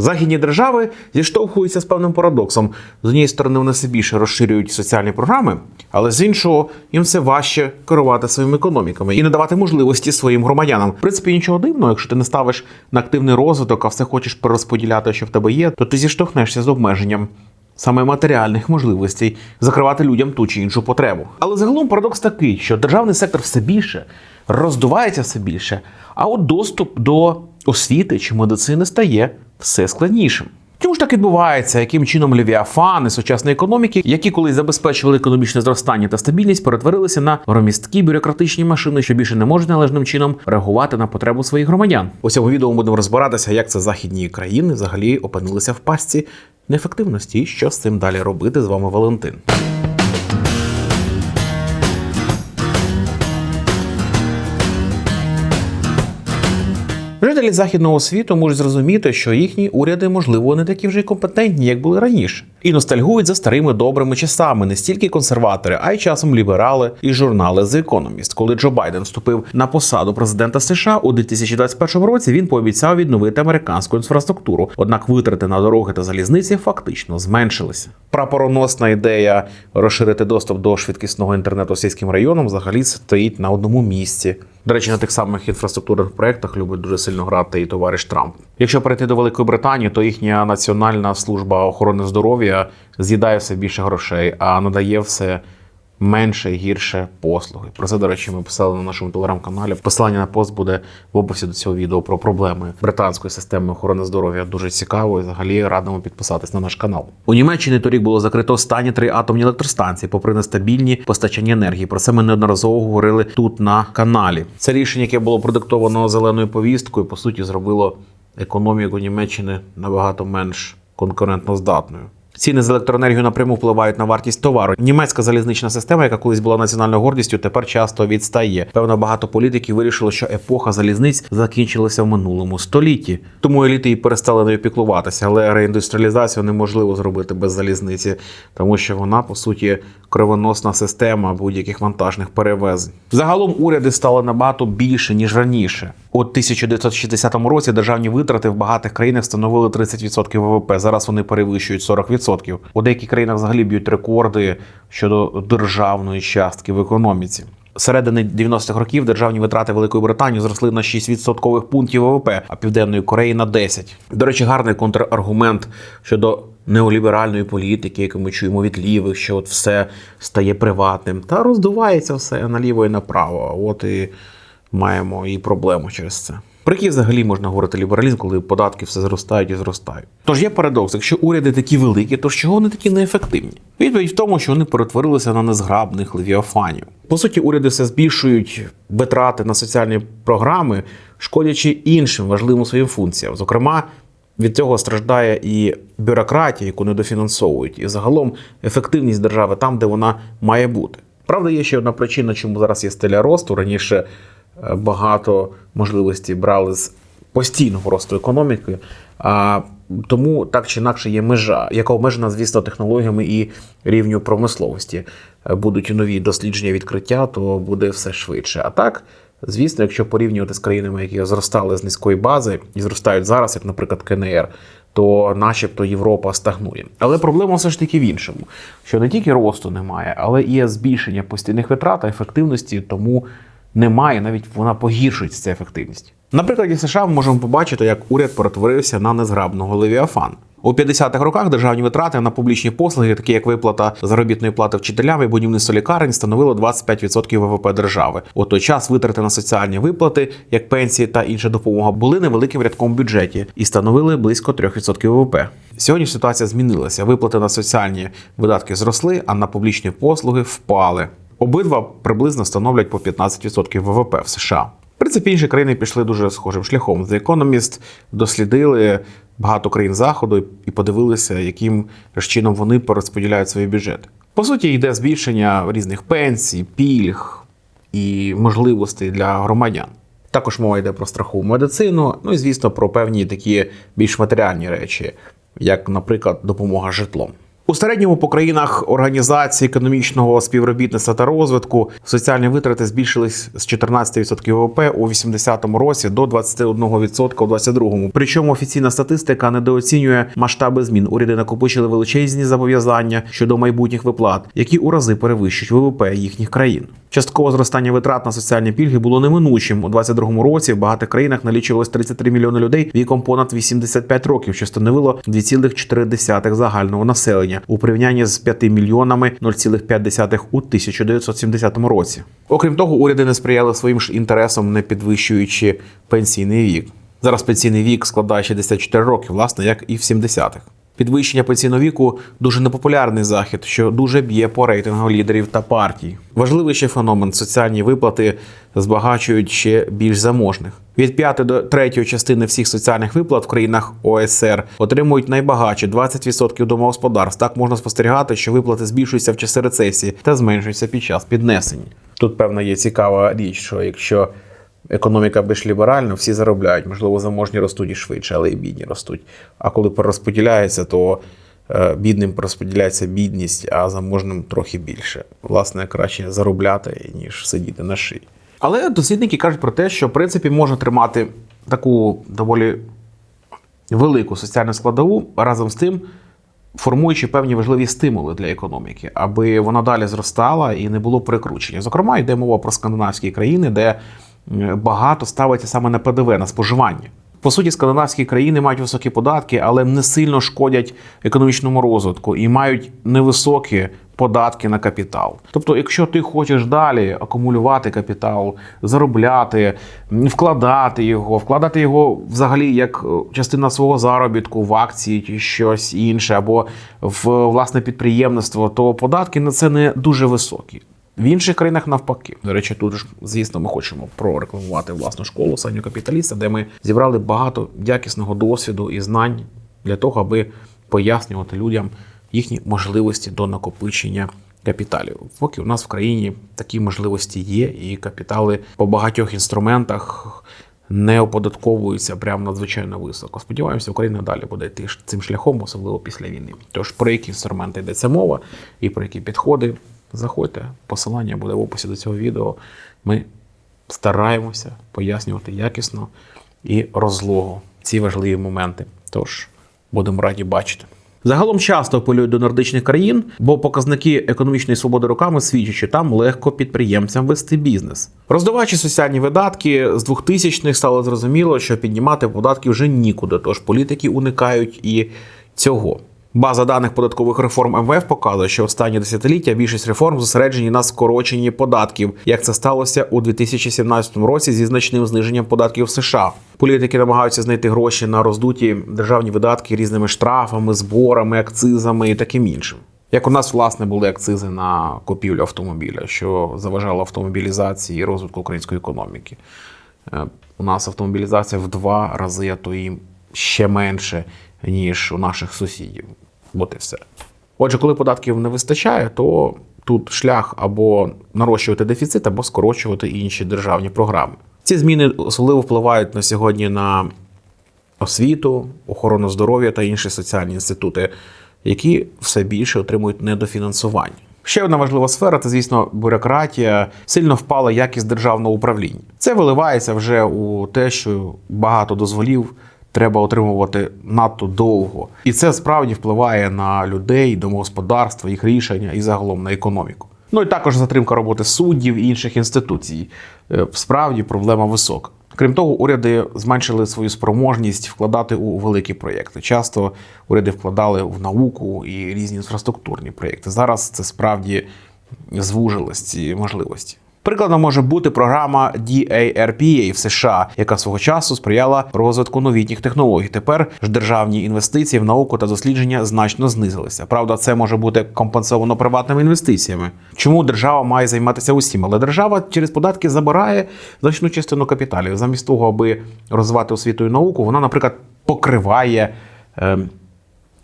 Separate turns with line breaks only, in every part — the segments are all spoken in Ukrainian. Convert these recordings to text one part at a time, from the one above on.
Західні держави зіштовхуються з певним парадоксом. З однієї сторони, вони все більше розширюють соціальні програми, але з іншого їм все важче керувати своїми економіками і не давати можливості своїм громадянам. В принципі, нічого дивного, якщо ти не ставиш на активний розвиток, а все хочеш перерозподіляти, що в тебе є, то ти зіштовхнешся з обмеженням. Саме матеріальних можливостей закривати людям ту чи іншу потребу. Але загалом парадокс такий, що державний сектор все більше роздувається все більше, а от доступ до освіти чи медицини стає все складнішим. Чому ж так відбувається? Яким чином левіафани сучасної економіки, які колись забезпечували економічне зростання та стабільність, перетворилися на громісткі бюрократичні машини, що більше не можуть належним чином реагувати на потребу своїх громадян? У цьому відео ми будемо розбиратися, як це західні країни взагалі опинилися в пастці неефективності, і що з цим далі робити. З вами Валентин. Жителі західного світу можуть зрозуміти, що їхні уряди, можливо, не такі вже й компетентні, як були раніше, і ностальгують за старими добрими часами не стільки консерватори, а й часом ліберали і журнали The Economist. Коли Джо Байден вступив на посаду президента США у 2021 році, він пообіцяв відновити американську інфраструктуру. Однак витрати на дороги та залізниці фактично зменшилися. Прапороносна ідея розширити доступ до швидкісного інтернету сільським районам взагалі стоїть на одному місці. До речі, на тих самих інфраструктурних проєктах любить дуже сильно грати і товариш Трамп. Якщо перейти до Великої Британії, то їхня національна служба охорони здоров'я з'їдає все більше грошей, а надає все менше і гірше послуги. Про це, до речі, ми писали на нашому телеграм-каналі. Посилання на пост буде в описі до цього відео про проблеми британської системи охорони здоров'я. Дуже цікаво. І взагалі радимо підписатись на наш канал. У Німеччині торік було закрито останні три атомні електростанції, попри нестабільні постачання енергії. Про це ми неодноразово говорили тут на каналі. Це рішення, яке було продиктовано зеленою повісткою, по суті, зробило економіку Німеччини набагато менш конкурентноздатною. Ціни з електроенергію напряму впливають на вартість товару. Німецька залізнична система, яка колись була національною гордістю, тепер часто відстає. Певно, багато політиків вирішило, що епоха залізниць закінчилася в минулому столітті. Тому еліти і перестали нею піклуватися. Але реіндустріалізацію неможливо зробити без залізниці, тому що вона по суті кровоносна система будь-яких вантажних перевезень. Загалом уряди стали набагато більше ніж раніше. У 1960 році державні витрати в багатих країнах становили 30% ВВП. Зараз вони перевищують 40%. У деяких країнах взагалі б'ють рекорди щодо державної частки в економіці. Середини 90-х років державні витрати Великої Британії зросли на 6 відсоткових пунктів ВВП, а Південної Кореї на 10. До речі, гарний контраргумент щодо неоліберальної політики, яку ми чуємо від лівих, що от все стає приватним, та роздувається все наліво і направо. От і маємо і проблему через це. Про який взагалі можна говорити лібералізм, коли податки все зростають і зростають. Тож є парадокс, якщо уряди такі великі, то чого вони такі неефективні? Відповідь в тому, що вони перетворилися на незграбних левіафанів. По суті, уряди все збільшують витрати на соціальні програми, шкодячи іншим важливим своїм функціям. Зокрема, від цього страждає і бюрократія, яку недофінансовують, і загалом ефективність держави там, де вона має бути. Правда, є ще одна причина, чому зараз є стиля росту. Раніше багато можливостей брали з постійного росту економіки. А тому так чи інакше є межа, яка обмежена, звісно, технологіями і рівню промисловості. Е, Будуть нові дослідження відкриття, то буде все швидше. А так, звісно, якщо порівнювати з країнами, які зростали з низької бази і зростають зараз, як, наприклад, КНР, то начебто Європа стагнує. Але проблема все ж таки в іншому: що не тільки росту немає, але і збільшення постійних витрат, а ефективності тому немає, навіть вона погіршується ця ефективність. На прикладі США ми можемо побачити, як уряд перетворився на незграбного левіафана. У 50-х роках державні витрати на публічні послуги, такі як виплата заробітної плати вчителям і будівництво лікарень, становило 25% ВВП держави. У той час витрати на соціальні виплати, як пенсії та інша допомога, були невеликим рядком в бюджеті і становили близько 3% ВВП. Сьогодні ситуація змінилася. Виплати на соціальні видатки зросли, а на публічні послуги впали. Обидва приблизно становлять по 15% ВВП в США. В принципі, інші країни пішли дуже схожим шляхом. The Economist дослідили багато країн заходу і подивилися, яким чином вони порозподіляють свої бюджети. По суті, йде збільшення різних пенсій, пільг і можливостей для громадян. Також мова йде про страхову медицину, ну і звісно про певні такі більш матеріальні речі, як, наприклад, допомога житлом. У середньому по країнах Організації економічного співробітництва та розвитку соціальні витрати збільшились з 14% ВВП у 80-му році до 21% у 22-му. Причому офіційна статистика недооцінює масштаби змін. Уряди накопичили величезні зобов'язання щодо майбутніх виплат, які у рази перевищують ВВП їхніх країн. Частково зростання витрат на соціальні пільги було неминучим. У 22-му році в багатих країнах налічувалось 33 мільйони людей віком понад 85 років, що становило 2,4 загального населення у порівнянні з 5 мільйонами 0,5 у 1970 році. Окрім того, уряди не сприяли своїм ж інтересам, не підвищуючи пенсійний вік. Зараз пенсійний вік складає 64 роки, власне, як і в 70-х. Підвищення пенсійного віку дуже непопулярний захід, що дуже б'є по рейтингу лідерів та партій. Важливий ще феномен соціальні виплати збагачують ще більш заможних. Від 5 до 3 частини всіх соціальних виплат в країнах ОСР отримують найбагатші 20% домогосподарств. Так можна спостерігати, що виплати збільшуються в часи рецесії та зменшуються під час піднесення. Тут певна є цікава річ, що якщо економіка більш ліберальна, всі заробляють. Можливо, заможні ростуть і швидше, але і бідні ростуть. А коли перерозподіляється, то е, бідним розподіляється бідність, а заможним трохи більше. Власне, краще заробляти, ніж сидіти на шиї. Але дослідники кажуть про те, що в принципі можна тримати таку доволі велику соціальну складову разом з тим. Формуючи певні важливі стимули для економіки, аби вона далі зростала і не було перекручення. Зокрема, йде мова про скандинавські країни, де багато ставиться саме на ПДВ, на споживання. По суті, скандинавські країни мають високі податки, але не сильно шкодять економічному розвитку і мають невисокі податки на капітал. Тобто, якщо ти хочеш далі акумулювати капітал, заробляти, вкладати його, вкладати його взагалі як е, частина свого заробітку в акції чи щось інше, або в власне підприємництво, то податки на це не дуже високі. В інших країнах навпаки. До речі, тут ж, звісно, ми хочемо прорекламувати власну школу Саню Капіталіста, де ми зібрали багато якісного досвіду і знань для того, аби пояснювати людям їхні можливості до накопичення капіталів. Поки у нас в країні такі можливості є, і капітали по багатьох інструментах не оподатковуються прямо надзвичайно високо. Сподіваємося, Україна далі буде йти цим шляхом, особливо після війни. Тож про які інструменти йдеться мова і про які підходи. Заходьте, посилання буде в описі до цього відео. Ми стараємося пояснювати якісно і розлого ці важливі моменти. Тож будемо раді бачити. Загалом часто апелюють до нордичних країн, бо показники економічної свободи роками свідчать, що там легко підприємцям вести бізнес. Роздаваючи соціальні видатки з 2000-х стало зрозуміло, що піднімати податки вже нікуди, тож політики уникають і цього. База даних податкових реформ МВФ показує, що останні десятиліття більшість реформ зосереджені на скороченні податків, як це сталося у 2017 році зі значним зниженням податків в США. Політики намагаються знайти гроші на роздуті державні видатки різними штрафами, зборами, акцизами і таким іншим. Як у нас власне були акцизи на купівлю автомобіля, що заважало автомобілізації і розвитку української економіки. Е, У нас автомобілізація в два рази, а то і ще менше, ніж у наших сусідів. От і все. Отже, коли податків не вистачає, то тут шлях або нарощувати дефіцит, або скорочувати інші державні програми. Ці зміни особливо впливають на сьогодні на освіту, охорону здоров'я та інші соціальні інститути, які все більше отримують недофінансування. Ще одна важлива сфера це, звісно, бюрократія. Сильно впала якість державного управління. Це виливається вже у те, що багато дозволів треба отримувати надто довго, і це справді впливає на людей, домогосподарства, їх рішення і загалом на економіку. Ну і також затримка роботи суддів і інших інституцій. Е, Справді проблема висока. Крім того, уряди зменшили свою спроможність вкладати у великі проєкти. Часто уряди вкладали в науку і різні інфраструктурні проєкти. Зараз це справді звужилось ці можливості. Прикладом може бути програма DARPA в США, яка свого часу сприяла розвитку новітніх технологій. Тепер ж державні інвестиції в науку та дослідження значно знизилися. Правда, це може бути компенсовано приватними інвестиціями. Чому держава має займатися усім? Але держава через податки забирає значну частину капіталів. Замість того, аби розвивати освіту і науку, вона, наприклад, покриває. ем,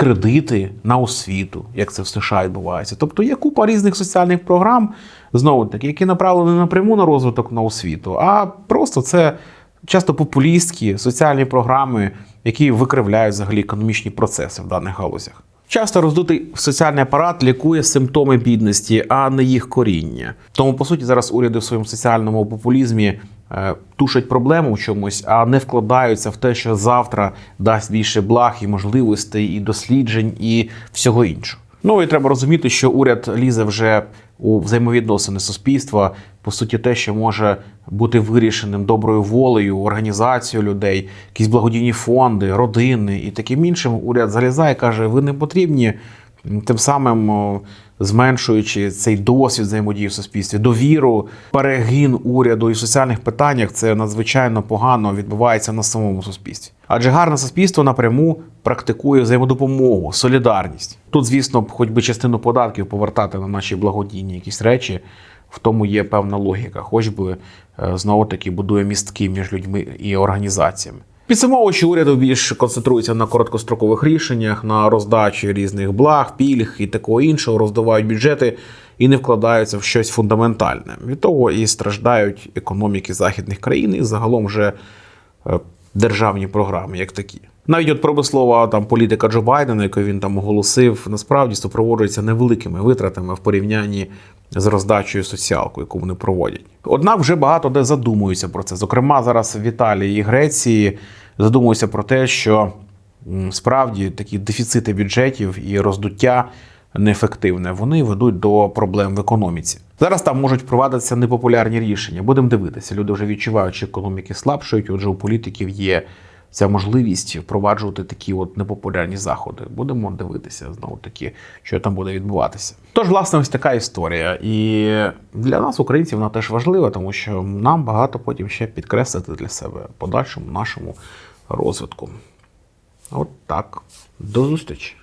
кредити на освіту, як це в США відбувається. Тобто є купа різних соціальних програм, знову таки, які направлені напряму на розвиток на освіту, а просто це часто популістські соціальні програми, які викривляють взагалі економічні процеси в даних галузях. Часто роздутий соціальний апарат лікує симптоми бідності, а не їх коріння. Тому, по суті, зараз уряди в своєму соціальному популізмі тушать проблему в чомусь, а не вкладаються в те, що завтра дасть більше благ і можливостей, і досліджень, і всього іншого. Ну і треба розуміти, що уряд лізе вже у взаємовідносини суспільства, по суті, те, що може бути вирішеним доброю волею, організацією людей, якісь благодійні фонди, родини і таким іншим. Уряд залізає, каже: ви не потрібні, тим самим зменшуючи цей досвід взаємодії в суспільстві, довіру, перегін уряду і в соціальних питаннях це надзвичайно погано відбувається на самому суспільстві. Адже гарне суспільство напряму практикує взаємодопомогу, солідарність. Тут, звісно, хоч би частину податків повертати на наші благодійні якісь речі. В тому є певна логіка, хоч би е, знову таки будує містки між людьми і організаціями. Підсумовуючи, уряд більш концентрується на короткострокових рішеннях, на роздачі різних благ, пільг і такого іншого, роздувають бюджети і не вкладаються в щось фундаментальне. Від того і страждають економіки західних країн і загалом вже е, державні програми, як такі. Навіть от промислова там політика Джо Байдена, яку він там оголосив, насправді супроводжується невеликими витратами в порівнянні з роздачею соціалку, яку вони проводять. Однак вже багато де задумуються про це. Зокрема, зараз в Італії і Греції задумуються про те, що справді такі дефіцити бюджетів і роздуття неефективне, вони ведуть до проблем в економіці. Зараз там можуть впровадитися непопулярні рішення. Будемо дивитися. Люди вже відчувають, що економіки слабшують. Отже, у політиків є ця можливість впроваджувати такі от непопулярні заходи. Будемо дивитися знову таки, що там буде відбуватися. Тож, власне, ось така історія. І для нас, українців, вона теж важлива, тому що нам багато потім ще підкреслити для себе подальшому нашому розвитку. От так. До зустрічі.